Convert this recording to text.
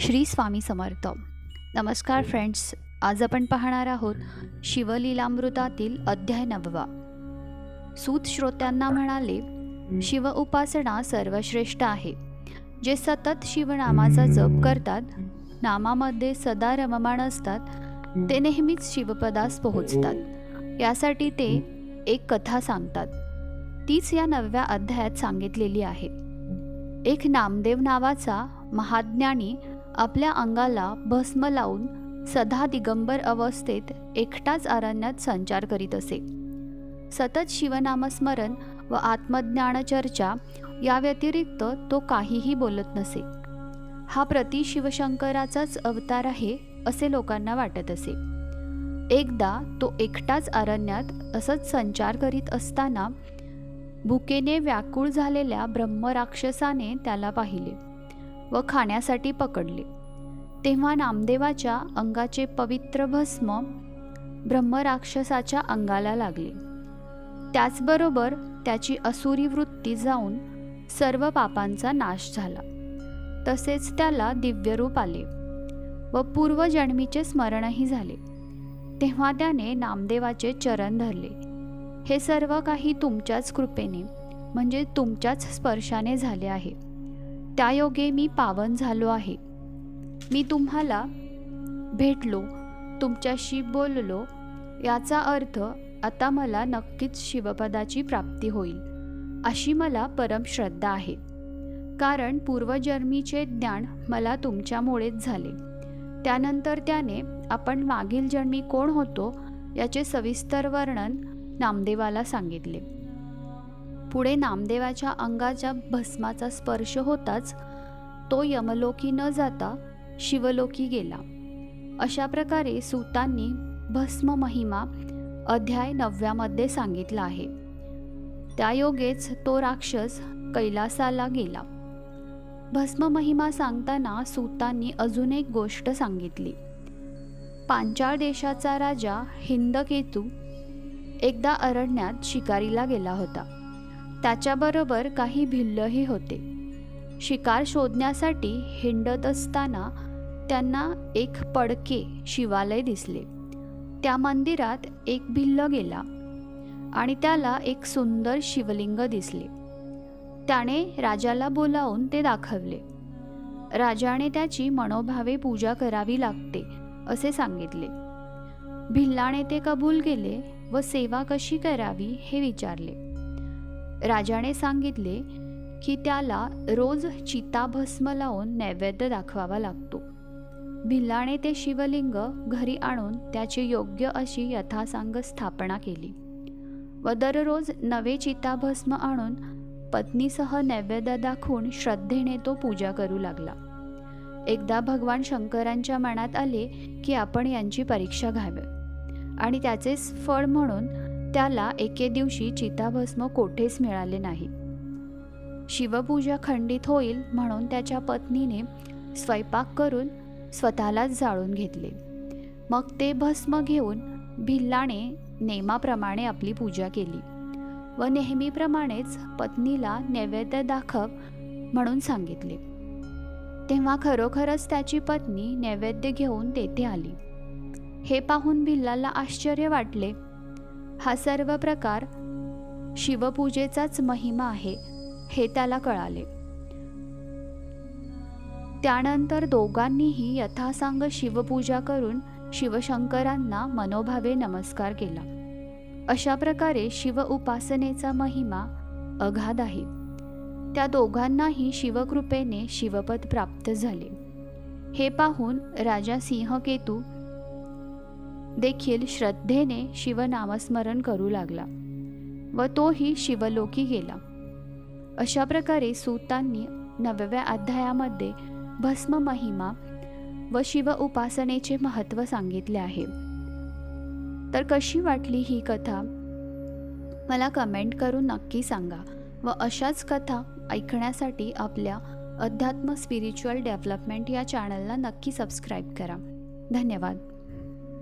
श्री स्वामी समर्थ. नमस्कार फ्रेंड्स आज आपण पाहणार आहोत शिवलीलामृतातील अध्याय नववा. सूत श्रोत्यांना म्हणाले शिव उपासना सर्वश्रेष्ठ आहे. जे सतत शिवनामाचा जप करतात नामामध्ये सदा रममाण असतात ते नेहमीच शिवपदास पोहोचतात. यासाठी ते एक कथा सांगतात. तीच या नवव्या अध्यायात सांगितलेली आहे. एक नामदेव नावाचा महाज्ञानी आपल्या अंगाला भस्म लावून सदा दिगंबर अवस्थेत एकटाच अरण्यात संचार करीत असे. सतत शिवनामस्मरण व आत्मज्ञानचर्चा या व्यतिरिक्त तो काहीही बोलत नसे. हा प्रति शिवशंकराचाच अवतार आहे असे लोकांना वाटत असे. एकदा तो एकटाच अरण्यात असंच संचार करीत असताना भुकेने व्याकुळ झालेल्या ब्रह्मराक्षसाने त्याला पाहिले. व खाण्यासाठी पकडले. तेव्हा नामदेवाच्या अंगाचे पवित्र भस्म ब्रह्मराक्षसाच्या अंगाला लागले. त्याचबरोबर त्याची असुरी वृत्ती जाऊन सर्व पापांचा नाश झाला. तसेच त्याला दिव्यरूप आले व पूर्वजन्मीचे स्मरणही झाले. तेव्हा त्याने नामदेवाचे चरण धरले. हे सर्व काही तुमच्याच कृपेने म्हणजे तुमच्याच स्पर्शाने झाले आहे. त्यायोगे मी पावन झालो आहे. मी तुम्हाला भेटलो तुमच्याशी बोललो याचा अर्थ आता मला नक्कीच शिवपदाची प्राप्ती होईल अशी मला परम श्रद्धा आहे. कारण पूर्वजन्मीचे ज्ञान मला तुमच्यामुळेच झाले. त्यानंतर त्याने आपण मागील जन्मी कोण होतो याचे सविस्तर वर्णन नामदेवाला सांगितले. पुढे नामदेवाच्या अंगाच्या भस्माचा स्पर्श होताच तो यमलोकी न जाता शिवलोकी गेला. अशा प्रकारे सूतांनी भस्म महिमा अध्याय नवव्यामध्ये सांगितला आहे. त्यायोगेच तो राक्षस कैलासाला गेला. भस्म महिमा सांगताना सूतांनी अजून एक गोष्ट सांगितली. पांचाळ देशाचा राजा हिंदकेतू एकदा अरण्यात शिकारीला गेला होता. त्याच्याबरोबर काही भिल्लही होते. शिकार शोधण्यासाठी हिंडत असताना त्यांना एक पडके शिवालय दिसले. त्या मंदिरात एक भिल्ल गेला आणि त्याला एक सुंदर शिवलिंग दिसले. त्याने राजाला बोलावून ते दाखवले. राजाने त्याची मनोभावे पूजा करावी लागते असे सांगितले. भिल्लाने ते कबूल केले व सेवा कशी करावी हे विचारले. राजाने सांगितले की त्याला रोज चिताभस्म लावून नैवेद्य दाखवावा लागतो. भिल्लाने ते शिवलिंग घरी आणून त्याची योग्य अशी यथासांग स्थापना केली. व दररोज नवे चिताभस्म आणून पत्नीसह नैवेद्य दाखवून श्रद्धेने तो पूजा करू लागला. एकदा भगवान शंकरांच्या मनात आले की आपण यांची परीक्षा घ्यावी आणि त्याचेच फळ म्हणून त्याला एके दिवशी चिताभस्म कोठेच मिळाले नाही. शिवपूजा खंडित होईल म्हणून त्याच्या पत्नीने स्वयंपाक करून स्वतःलाच जाळून घेतले. मग ते भस्म घेऊन भिल्लाने नेमाप्रमाणे आपली पूजा केली व नेहमीप्रमाणेच पत्नीला नैवेद्य दाखव म्हणून सांगितले. तेव्हा खरोखरच त्याची पत्नी नैवेद्य घेऊन तेथे आली. हे पाहून भिल्लाला आश्चर्य वाटले हा सर्व प्रकार शिवपूजेचाच महिमा आहे हे त्याला कळाले. त्यानंतर दोघांनीही यथासांग शिवपूजा करून शिवशंकरांना मनोभावे नमस्कार केला. अशा प्रकारे शिव उपासनेचा महिमा अगाध आहे. त्या दोघांनाही शिवकृपेने शिवपद प्राप्त झाले. हे पाहून राजा सिंहकेतू देखील श्रद्धेने शिवनामस्मरण करू लागला व तोही शिवलोकी गेला. अशा प्रकारे सूतांनी नवव्या अध्यायामध्ये भस्म महिमा व शिव उपासनेचे महत्त्व सांगितले आहे. तर कशी वाटली ही कथा? मला कमेंट करून नक्की सांगा व अशाच कथा ऐकण्यासाठी आपल्या अध्यात्म स्पिरिच्युअल डेव्हलपमेंट या चॅनलला नक्की सबस्क्राईब करा. धन्यवाद.